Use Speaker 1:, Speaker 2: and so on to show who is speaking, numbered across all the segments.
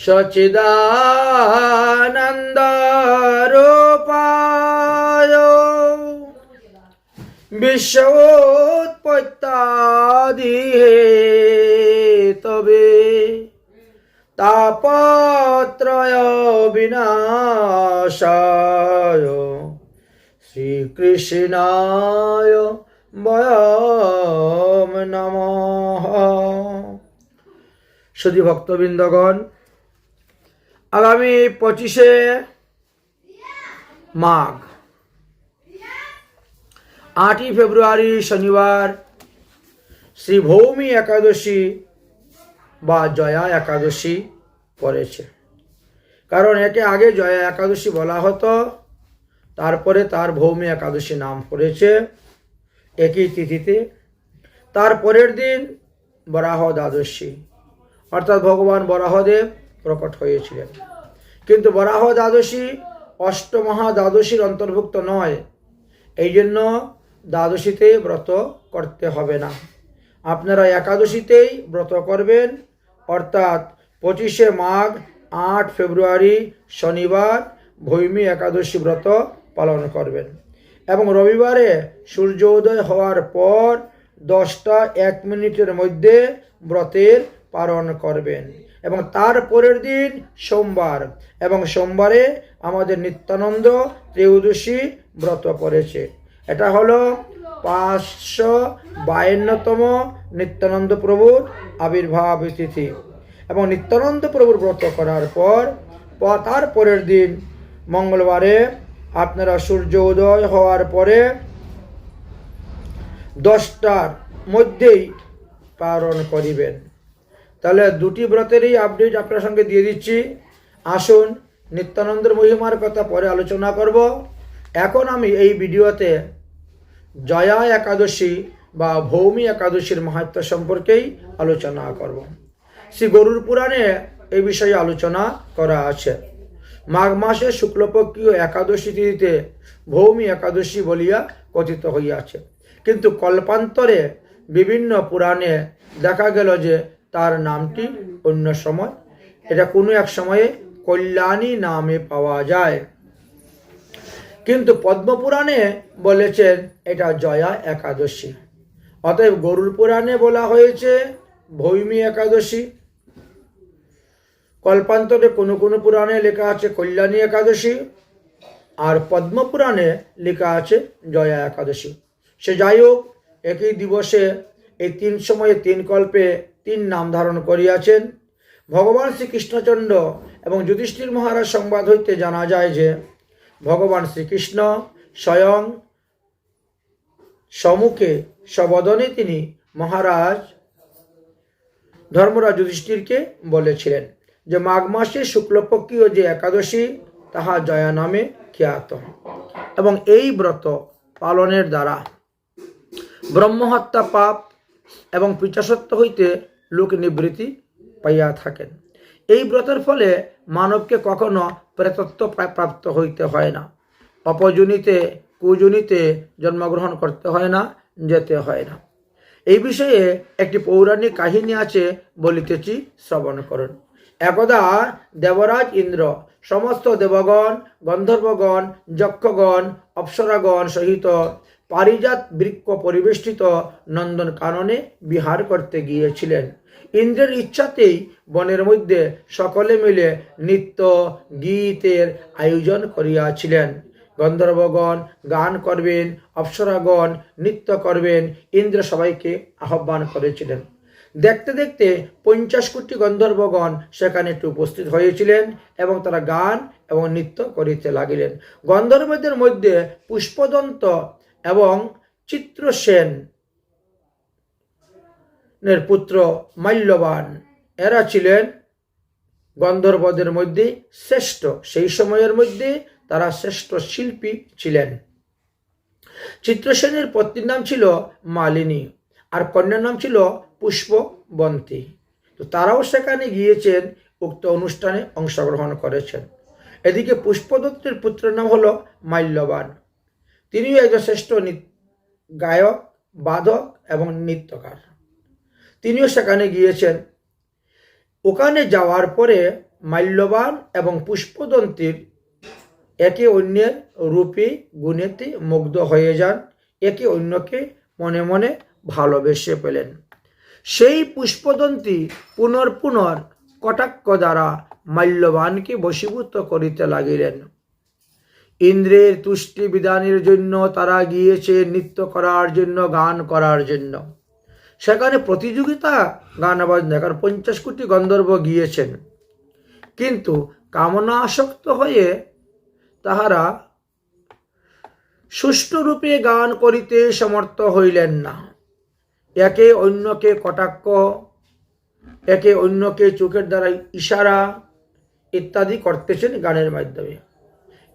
Speaker 1: সচিদানন্দরূপায় বিশ্বোৎপত্তাদি তবে তাপত্রয় বিনাশায় শ্রীকৃষ্ণায় বয়ম নমঃ। সুধী ভক্তবৃন্দগণ আগামী পঁচিশে মাঘ। আটই ফেব্রুয়ারি শনিবার শ্রী ভৌমি একাদশী বা জয়া একাদশী পড়েছে। কারণ একে আগে জয়া একাদশী বলা হতো, তারপরে তার ভৌমি একাদশী নাম পড়েছে একই তিথিতে। তার পরের দিন বরাহ দ্বাদশী। অর্থাৎ ভগবান বরাহদেব প্রকট হয়েছিলেন। কিন্তু বরাহ দ্বাদশী অষ্টমহা দ্বাদশীর অন্তর্ভুক্ত নয়। এই জন্য দ্বাদশীতে ব্রত করতে হবে না। আপনারা একাদশীতেই ব্রত করবেন। অর্থাৎ পঁচিশে মাঘ, আট ফেব্রুয়ারি, শনিবার ভৈমী একাদশী ব্রত পালন করবেন। এবং রবিবারে সূর্যোদয় হওয়ার পর দশটা এক মিনিটের মধ্যে ব্রতের পালন করবেন। এবং তার পরের দিন সোমবার। এবং সোমবারে আমাদের নিত্যানন্দ ত্রয়োদশী ব্রত পড়েছে এটা হলো পাঁচশো বায়ান্নতম নিত্যানন্দ প্রভুর আবির্ভাব তিথি। এবং নিত্যানন্দ প্রভুর ব্রত করার পর তার পরের দিন মঙ্গলবারে আপনারা সূর্য উদয় হওয়ার পরে দশটার মধ্যেই পালন করিবেন। তাহলে দুটি ব্রতেরই আপডেট আপনার সঙ্গে দিয়ে দিচ্ছি। আসুন নিত্যানন্দের মহিমার কথা পরে আলোচনা করব। এখন আমি এই ভিডিওতে জয়া একাদশী বা ভৌমি একাদশীর মাহাত্ম সম্পর্কেই আলোচনা করব। শ্রী গরুর পুরাণে এই বিষয়ে আলোচনা করা আছে। মাঘ মাসে শুক্লপক্ষীয় একাদশী তিথিতে ভৌমি একাদশী বলিয়া কথিত হইয়াছে। কিন্তু কল্পান্তরে বিভিন্ন পুরাণে দেখা গেল যে তার নামটি অন্য সময়। এটা কোনো এক সময়ে কল্যাণী নামে পাওয়া যায়। কিন্তু পদ্মপুরাণে বলেছেন, এটা জয়া একাদশী। অতএব গরুর পুরাণে বলা হয়েছে, ভৌমি একাদশী। কল্পান্তরে কোনো কোনো পুরাণে লেখা আছে, কল্যাণী একাদশী। আর পদ্মপুরাণে লেখা আছে, জয়া একাদশী। সে যাই হোক, একই দিবসে, এই তিন সময়ে তিন কল্পে তিন নাম ধারণ করিয়াছেন। ভগবান শ্রীকৃষ্ণচন্দ্র এবং যুধিষ্ঠির মহারাজ সংবাদ হইতে জানা যায় যে, ভগবান শ্রীকৃষ্ণ স্বয়ং সমুখে সবদনে তিনি মহারাজ ধর্মরাজ যুধিষ্ঠিরকে বলেছিলেন যে, মাঘ মাসে শুক্লপক্ষীয় যে একাদশী, তাহা জয়া নামে খ্যাত। এবং এই ব্রত পালনের দ্বারা ব্রহ্মহত্যা পাপ এবং পিচাসত্ব হইতে লোক নিবৃত্তি পাইয়া থাকেন। এই ব্রতের ফলে মানবকে কখনো প্রেতত্ব প্রাপ্ত হইতে হয় না। অপজনিতে, কুজনিতে জন্মগ্রহণ করতে হয় না, যেতে হয় না। এই বিষয়ে একটি পৌরাণিক কাহিনী আছে বলিতেছি শ্রবণ করুন। একদা দেবরাজ ইন্দ্র, সমস্ত দেবগণ, গন্ধর্বগণ, যক্ষগণ, অপ্সরাগণ সহিত পারিজাত বৃক্ষ পরিবেষ্টিত নন্দন কাননে বিহার করতে গিয়েছিলেন। ইন্দ্রের ইচ্ছাতেই বনের মধ্যে সকলে মিলে নৃত্য, গীতের আয়োজন করিয়াছিলেন। গন্ধর্বগণ গান করবেন, অপ্সরাগণ নৃত্য করবেন, ইন্দ্র সবাইকে আহ্বান করেছিলেন। দেখতে দেখতে পঞ্চাশ কোটি গন্ধর্বগণ সেখানে একটু উপস্থিত হয়েছিলেন এবং তারা গান এবং নৃত্য করিতে লাগিলেন। গন্ধর্বদের মধ্যে পুষ্পদন্ত এবং চিত্রসেন এর পুত্র মাল্যবান। এরা ছিলেন গন্ধর্বদের মধ্যে শ্রেষ্ঠ। সেই সময়ের মধ্যে তারা শ্রেষ্ঠ শিল্পী ছিলেন। চিত্রসেনের পত্নীর নাম ছিল মালিনী আর কন্যার নাম ছিল পুষ্পবন্তী। তো তারাও সেখানে গিয়েছেন, উক্ত অনুষ্ঠানে অংশগ্রহণ করেছেন। এদিকে পুষ্পদত্তের পুত্রের নাম হলো মাল্যবান। তিনিও একজন শ্রেষ্ঠ গায়ক, বাদক এবং নৃত্যকার। তিনিও সেখানে গিয়েছেন। ওখানে যাওয়ার পরে মাল্যবান এবং পুষ্পদন্তীর একে অন্যের রূপে গুণেতে মুগ্ধ হয়ে যান। একে অন্যকে মনে মনে ভালোবেসে পেলেন সেই পুষ্পদন্তী পুনর পুনর কটাক্ষ দ্বারা মাল্যবানকে বশীভূত করিতে লাগিলেন। ইন্দ্রের তুষ্টি বিধানের জন্য তারা গিয়েছে নৃত্য করার জন্য, গান করার জন্য। সেখানে প্রতিযোগিতা গান বাজনা কারণ পঞ্চাশ কোটি গন্ধর্ব গিয়েছেন। কিন্তু কামনা আসক্ত হয়ে তাহারা সুষ্ঠুরূপে গান করিতে সমর্থ হইলেন না। একে অন্যকে কটাক্ষ, একে অন্যকে চোখের দ্বারা ইশারা ইত্যাদি করতেছেন গানের মাধ্যমে।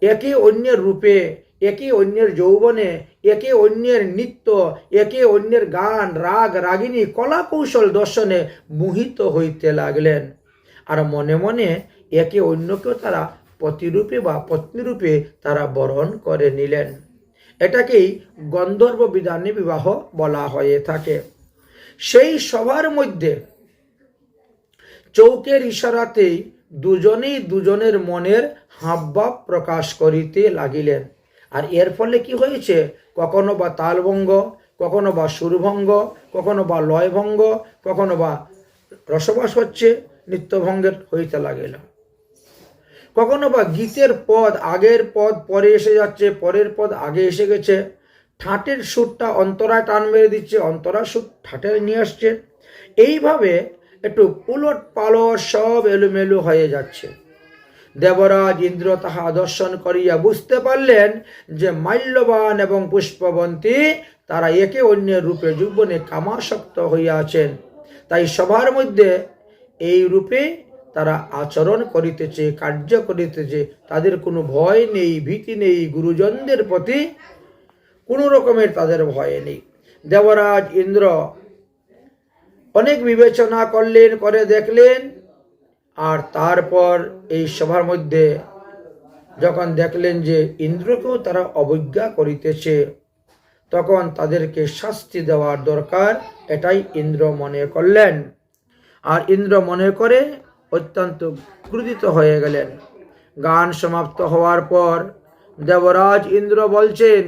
Speaker 1: একে অন্যের রূপে, একে অন্যের যৌবনে, একে অন্যের নৃত্য, একে অন্যের গান, রাগ, রাগিনী কলা কৌশল দর্শনে মোহিত হইতে লাগলেন। আর মনে মনে একে অন্যকেও তারা পতিরূপে বা পত্নীরূপে তারা বরণ করে নিলেন। এটাকেই গন্ধর্ব বিধানে বিবাহ বলা হয়ে থাকে। সেই সভার মধ্যে চৌকের ইশারাতেই দুজনেই দুজনের মনের হাবভাব প্রকাশ করিতে লাগিলেন। আর এর ফলে কি হয়েছে? কখনো বা তালভঙ্গ কখনো বা সুরভঙ্গ, কখনো বা লয়ভঙ্গ, কখনো বা রসবাস হচ্ছে, নৃত্যভঙ্গের হইতে লাগিল। কখনো বা গীতের পদ, আগের পদ পরে এসে যাচ্ছে, পরের পদ আগে এসে গেছে। ঠাটের সুরটা অন্তরায় টান মেরে দিচ্ছে অন্তরা সুর ঠাটে নিয়ে আসছে। এইভাবে একটু উলট পালট সব এলোমেলো হয়ে যাচ্ছে। দেবরাজ ইন্দ্র তাহা দর্শন করিয়া বুঝতে পারলেন যে মাল্যবান এবং পুষ্পবন্তী তারা একে অন্যের রূপে যৌবনে কামাসক্ত হইয়াছেন। তাই সবার মধ্যে এই রূপে তারা আচরণ করিতেছে, কার্য করিতেছে। তাদের কোনো ভয় নেই, ভীতি নেই, গুরুজনদের প্রতি কোনো রকমের তাদের ভয় নেই। দেবরাজ ইন্দ্র অনেক বিবেচনা করলেন, করে দেখলেন, আর তারপর এই সভার মধ্যে যখন দেখলেন যে ইন্দ্রকেও তারা অবজ্ঞা করিতেছে, তখন তাদেরকে শাস্তি দেওয়ার দরকার, এটাই ইন্দ্র মনে করলেন। আর ইন্দ্র মনে করে অত্যন্ত ক্রুদিত হয়ে গেলেন। গান সমাপ্ত হওয়ার পর দেবরাজ ইন্দ্র বলছেন,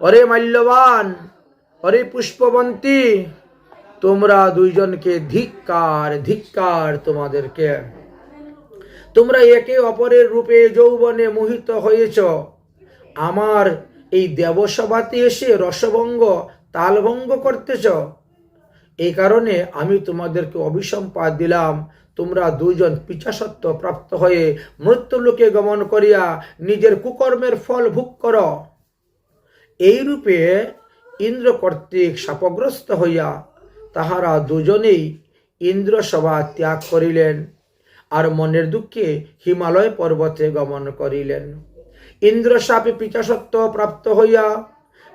Speaker 1: অরে মাল্যবান, অরে পুষ্পবন্তী তোমরা দুইজনকে ধিক্কার ধিক্কার তোমাদেরকে। তোমরা একে অপরের রূপে যৌবনে মোহিত হয়েছ। আমার এই দেবসভাতে এসে রসভঙ্গ, তালভঙ্গ করতেছ। এই কারণে আমি তোমাদেরকে অভিসম্পাদ দিলাম। তোমরা দুজন পিছাসত্ব প্রাপ্ত হয়ে মৃত্যুলোকে গমন করিয়া নিজের কুকর্মের ফল ভোগ কর। এইরূপে ইন্দ্র কর্তৃক শাপগ্রস্ত হইয়া তাহারা দুজনেই ইন্দ্রসভা ত্যাগ করিলেন আর মনের দুঃখে হিমালয় পর্বতে গমন করিলেন। ইন্দ্রসাপে পিতাসত্ব প্রাপ্ত হইয়া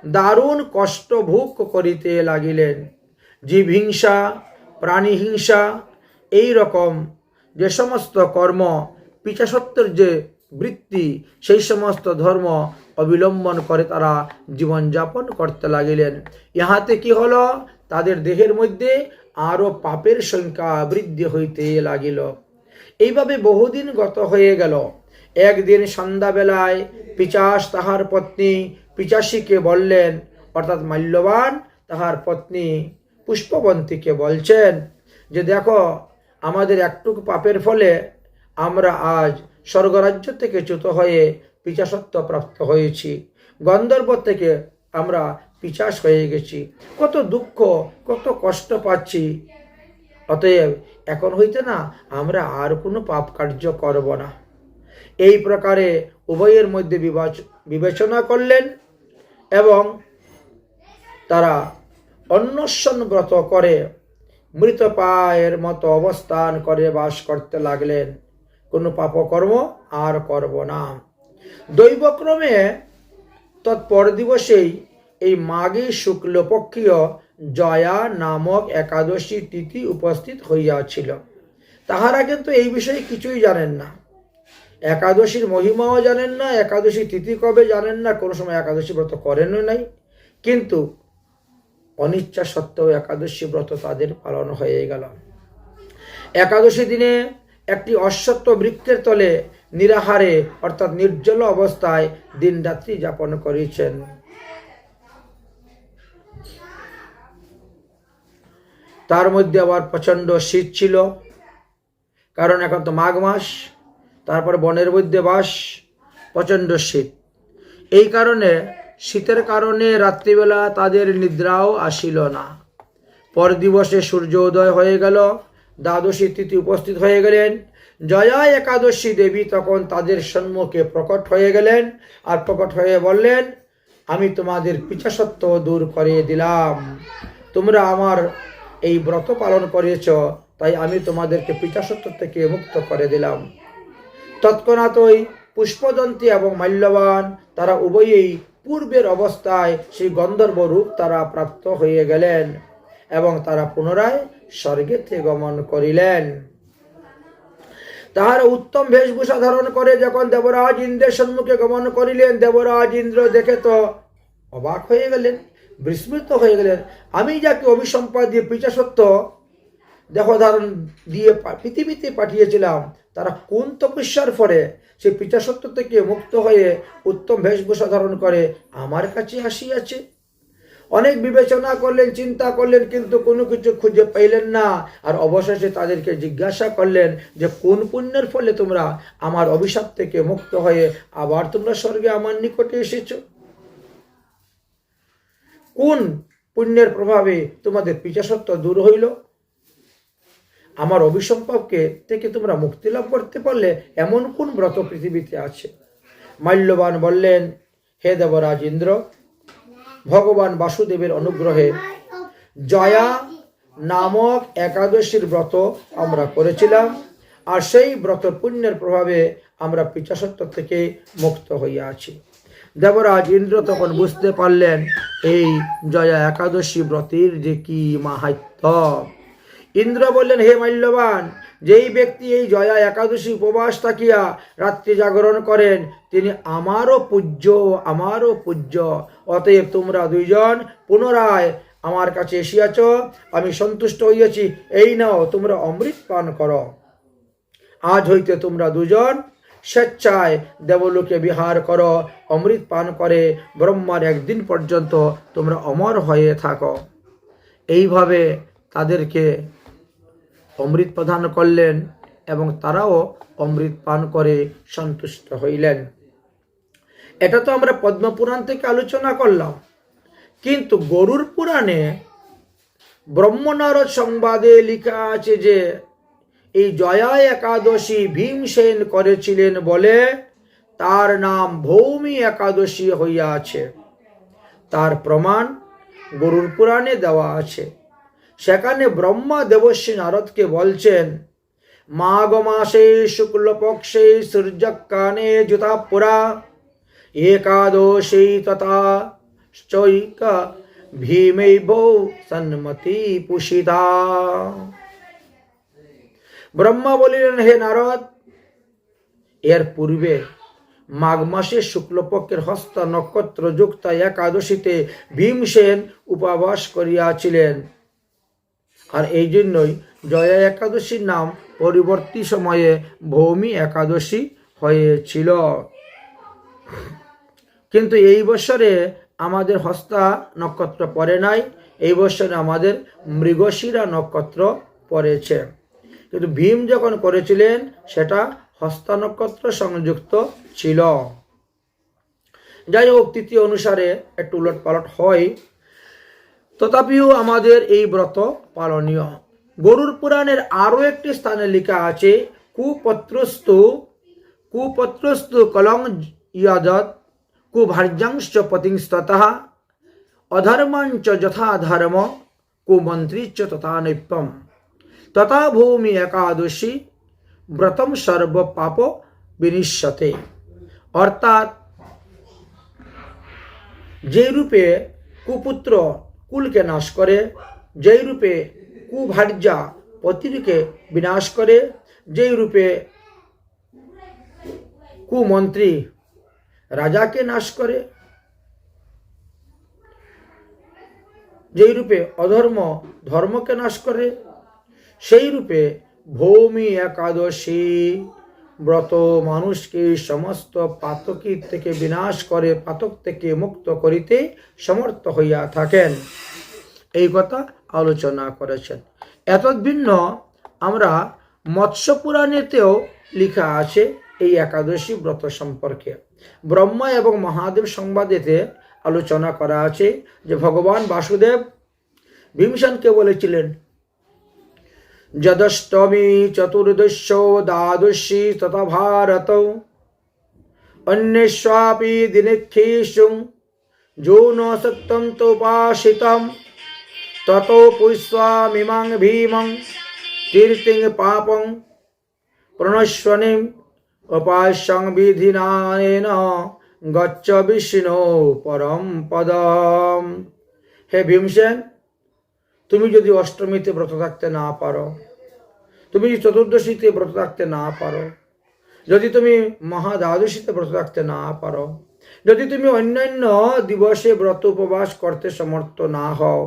Speaker 1: দারুণ কষ্ট ভোগ করিতে লাগিলেন। জীবহিংসা, প্রাণীহিংসা, এই রকম যে সমস্ত কর্ম পিতাসত্বের যে বৃত্তি, সেই সমস্ত ধর্ম অবিলম্বন করে তারা জীবনযাপন করতে লাগিলেন। ইহাতে কি হলো? তাদের দেহের মধ্যে আরও পাপের সংখ্যা বৃদ্ধি হইতে লাগিল। এইভাবে বহুদিন গত হয়ে গেল। একদিন সন্ধ্যাবেলায় পিচাস তাহার পত্নী পিচাসীকে বললেন, অর্থাৎ মাল্যবান তাহার পত্নী পুষ্পবন্তীকে বলছেন যে, দেখো, আমাদের একটুকু পাপের ফলে আমরা আজ স্বর্গরাজ্য থেকে চ্যুত হয়ে পিচাসত্ব প্রাপ্ত হয়েছি। গন্ধর্ব থেকে আমরা পিচাস হয়ে গেছি। কত দুঃখ, কত কষ্ট পাচ্ছি। অতএব এখন হইতে না আমরা আর কোনো পাপ কার্য করব না। এই প্রকারে উভয়ের মধ্যে বিবাচ- বিবেচনা করলেন এবং তারা অন্বেষণ ব্রত করে মৃত পায়ের মতো অবস্থান করে বাস করতে লাগলেন। কোনো পাপকর্ম আর করব না। দৈবক্রমে তৎপর দিবসেই এই মাঘী শুক্লপক্ষীয় জয়া নামক একাদশী তিথি উপস্থিত হইয়াছিল। তাহারা কিন্তু এই বিষয়ে কিছুই জানেন না। একাদশীর মহিমাও জানেন না, একাদশী তিথি কবে জানেন না, কোনো সময় একাদশী ব্রত করেনও নাই। কিন্তু অনিচ্ছা সত্ত্বেও একাদশী ব্রত তাদের পালন হয়ে গেল। একাদশী দিনে একটি অশ্বত্থ বৃক্ষের তলে নিরাহারে, অর্থাৎ নির্জল অবস্থায় দিনরাত্রি যাপন করেছেন। তার মধ্যে আবার প্রচণ্ড শীত ছিল। কারণ এখন তো মাঘ মাস, তারপর বনের মধ্যে বাস, প্রচণ্ড শীত। এই কারণে, শীতের কারণে রাত্রিবেলা তাদের নিদ্রাও আসিল না। পর দিবসে সূর্য উদয় হয়ে গেল, দ্বাদশী তিথি উপস্থিত হয়ে গেলেন। জয়া একাদশী দেবী তখন তাদের সম্মুখে প্রকট হয়ে গেলেন আর প্রকট হয়ে বললেন, আমি তোমাদের পিছাসত্ব দূর করে দিলাম। তোমরা আমার এই ব্রত পালন করেছ তাই আমি তোমাদেরকে পিছাসত্ব থেকে মুক্ত করে দিলাম। তৎক্ষণাৎই পুষ্পদন্তী এবং মাল্যবান, তারা উভয়েই পূর্বের অবস্থায় সেই গন্ধর্ব রূপ তারা প্রাপ্ত হয়ে গেলেন এবং তারা পুনরায় স্বর্গেতে গমন করিলেন। তাহার উত্তম বেশভূষা ধারণ করে যখন দেবরাজ ইন্দ্রের সম্মুখে গমন করিলেন, দেবরাজ ইন্দ্র দেখে তো অবাক হয়ে গেলেন। বিস্মৃত হয়ে গেলেন। আমি যাকে অভিসম্পাদ দিয়ে পিচাসত্ব দেহ ধারণ দিয়ে পৃথিবীতে পাঠিয়েছিলাম, তারা কোন তপস্যার ফলে সে পিচাসত্ব থেকে মুক্ত হয়ে উত্তম বেশভূষা ধারণ করে আমার কাছে আসিয়াছে? অনেক বিবেচনা করলেন, চিন্তা করলেন, কিন্তু কোনো কিছু খুঁজে পাইলেন না। আর অবশেষে তাদেরকে জিজ্ঞাসা করলেন যে, কোন পুণ্যের ফলে তোমরা আমার অভিশাপ থেকে মুক্ত হয়ে আবার তোমরা স্বর্গে আমার নিকটে এসেছ? কোন পুণ্যের প্রভাবে তোমাদের পিছাসত্ব দূর হইল? আমার অভিসম্পর্কে থেকে তোমরা মুক্তি লাভ করতে পারলে এমন কোন ব্রত পৃথিবীতে আছে? মাল্যবান বললেন, হে দেবরাজ ইন্দ্র, ভগবান বাসুদেবের অনুগ্রহে জয়া নামক একাদশীর ব্রত আমরা করেছিলাম, আর সেই ব্রত পুণ্যের প্রভাবে আমরা পিচাসত্ব থেকে মুক্ত হইয়া আছি। দেবরাজ ইন্দ্র তখন বুঝতে পারলেন, এই জয়া একাদশী ব্রতের যে কি মাহাত্য ইন্দ্র বললেন, হে মাল্যবান, যেই ব্যক্তি এই জয়া একাদশী উপবাস থাকিয়া রাত্রি জাগরণ করেন, তিনি আমারও পূজ্য আমারও পূজ্য। অতএব তোমরা দুইজন পুনরায় আমার কাছে এসিয়াছ, আমি সন্তুষ্ট হইয়াছি। এই নাও, তোমরা অমৃত পান করো। আজ হইতে তোমরা দুজন স্বেচ্ছায় দেবলোকে বিহার করো, অমৃত পান করে ব্রহ্মার একদিন পর্যন্ত তোমরা অমর হয়ে থাকো। এইভাবে তাদেরকে অমৃত প্রদান করলেন এবং তারাও অমৃত পান করে সন্তুষ্ট হইলেন। এটা তো আমরা পদ্মপুরাণ থেকে আলোচনা করলাম। কিন্তু গরুর পুরাণে ব্রহ্মনারদ সংবাদে লেখা আছে যে এই জয়া একাদশী ভীমসেন করেছিলেন বলে তার নাম ভৌমি একাদশী হইয়া আছে তার প্রমাণ গরুর পুরাণে দেওয়া আছে। সেখানে ব্রহ্মা দেবশ্রী নারদকে বলছেন, মাঘ মাসে শুক্লপক্ষে সূর্যকানে জুতাপুরা একাদশী তথা চৈক ভীমৈব সন্মতি পুষিতা। ব্রহ্মা বলিলেন, হে নারদ, এর পূর্বে মাঘ মাসে শুক্লপক্ষের হস্ত নক্ষত্র যুক্ত একাদশীতে ভীমসেন উপবাস করিয়াছিলেন। আর এই জন্যই জয়া একাদশীর নাম পরবর্তী সময়ে ভৌমি একাদশী হয়েছিল। কিন্তু এই বছরে আমাদের হস্তা নক্ষত্র পড়ে নাই, এই বছরে আমাদের মৃগশিরা নক্ষত্র পড়েছে। কিন্তু ভীম যখন করেছিলেন, সেটা হস্তা নক্ষত্র সংযুক্ত ছিল। যাই হোক তৃতীয় অনুসারে একটু উলট পালট হয়। তথাপিও আমাদের এই ব্রত পালনীয়। গরুর পুরাণের আরও একটি স্থানে লেখা আছে, কুপত্রস্তু কুপত্রস্তু কলং ইয়াদত কুভার্যাংশ পতিংস্ততঃ, অধর্মাঞ্চ যথা ধর্ম কুমন্ত্রীচ তথা নৈপ্যম তথা ভূমি একাদশী ব্রতম সর্ব পাপ বিনিশ্যতে অর্থাৎ যেই রূপে কুপুত্র কুলকে নাশ করে, যেই রূপে কুভার্যা পতিকে বিনাশ করে, যেই রূপে কুমন্ত্রী রাজাকে নাশ করে, যেই রূপে অধর্ম ধর্মকে নাশ করে সেই রূপে ভৌমি একাদশী ব্রত মানুষকে সমস্ত পাতকী থেকে বিনাশ করে, পাতক থেকে মুক্ত করিতে সমর্থ হইয়া থাকেন। এই কথা আলোচনা করেছেন। এতদ্ভিন্ন আমরা মৎস্য পুরাণেতেও লেখা আছে এই একাদশী ব্রত সম্পর্কে। ব্রহ্মা এবং মহাদেব সংবাদেতে আলোচনা করা আছে যে ভগবান বাসুদেব ভীমসেনকে বলেছিলেন যদষ্টমী চতুর্দশ দ্বাদশী তথা ভারত অন্যেষ্বাপি দিনেক্ষেষু যৌন সত্যম তোপাসিতম ততো পুষ্বামিমাং ভীমং তীর্তিং পাপং প্রণস্বনিম উপাস্যং বিধিনানেন গচ্ছ বিষ্ণু পরম পদম। হে ভীমসেন, তুমি যদি অষ্টমীতে ব্রত থাকতে না পারো তুমি যদি চতুর্দশীতে ব্রত রাখতে না পারো? যদি তুমি মহাদ্বাদশীতে ব্রত রাখতে না পারো, যদি তুমি অন্যান্য দিবসে ব্রত উপবাস করতে সমর্থ না হও,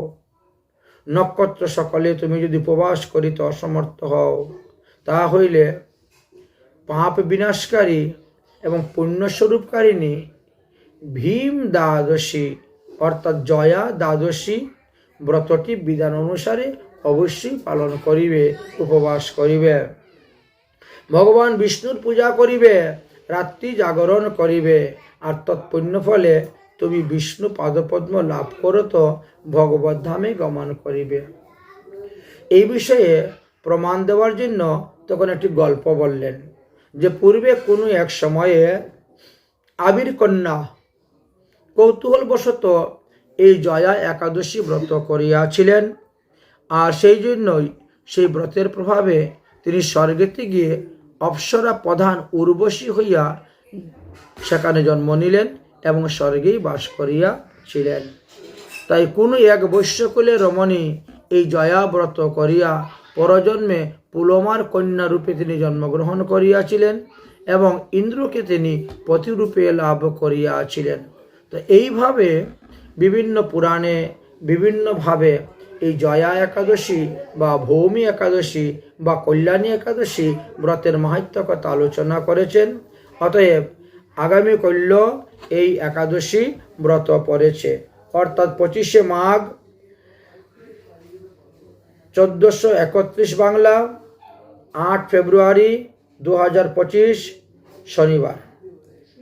Speaker 1: নক্ষত্র সকলে তুমি যদি উপবাস করিতে অসমর্থ হও, তা হইলে পাপ বিনাশকারী এবং পুণ্যস্বরূপকারিণী ভীম দ্বাদশী অর্থাৎ জয়া দ্বাদশী ব্রতটি বিধান অনুসারে অবশ্যই পালন করিবে, উপবাস করিবে। ভগবান বিষ্ণুর পূজা করিবে, রাত্রি জাগরণ করিবে, আর তৎপুণ্য ফলে তুমি বিষ্ণু পাদপদ্ম লাভ করো তো ভগবত ধামে গমন করিবে। এই বিষয়ে প্রমাণ দেওয়ার জন্য তখন একটি গল্প বললেন, যে পূর্বে কোনো এক সময়ে আবির কন্যা কৌতূহলবশত এই জয়া একাদশী ব্রত করিয়াছিলেন। আর সেই জন্যই সেই ব্রতের প্রভাবে তিনি স্বর্গেতে গিয়ে অপ্সরা প্রধান উর্বশী হইয়া সেখানে জন্ম নিলেন এবং স্বর্গেই বাস করিয়াছিলেন। তাই কোনো এক বৈশ্যকুলে রমণী এই জয়া ব্রত করিয়া পরজন্মে পুলমার কন্যা রূপে তিনি জন্মগ্রহণ করিয়াছিলেন এবং ইন্দ্রকে তিনি পতিরূপে লাভ করিয়াছিলেন। তো এইভাবে বিভিন্ন পুরাণে বিভিন্নভাবে এই জয়া একাদশী বা ভৌমি একাদশী বা কল্যাণী একাদশী ব্রতের মাহাত্য কথা আলোচনা করেছেন। অতএব আগামী কল্য এই একাদশী ব্রত পড়েছে। অর্থাৎ পঁচিশে মাঘ, চোদ্দোশো একত্রিশ বাংলা, আট ফেব্রুয়ারি দু হাজার পঁচিশ শনিবার।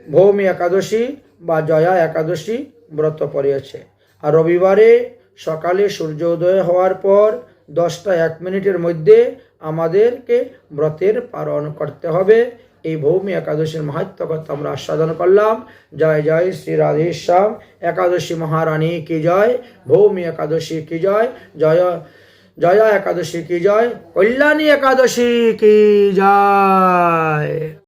Speaker 1: ভৌমি একাদশী বা জয়া একাদশী ব্রত পড়িয়েছে আর রবিবারে সকালে সূর্য উদয় হওয়ার পর দশটা এক মিনিটের মধ্যে আমাদেরকে ব্রতের পালন করতে হবে। এই ভৌমি একাদশীর মাহাত্ম কথা আমরা আস্বাদন করলাম। জয় জয় শ্রী রাধেশ্যাম একাদশী মহারানী কি জয়? ভৌমি একাদশী কি জয়? জয়, জয়া একাদশী কি জয়? কল্যাণী একাদশী কি জয়?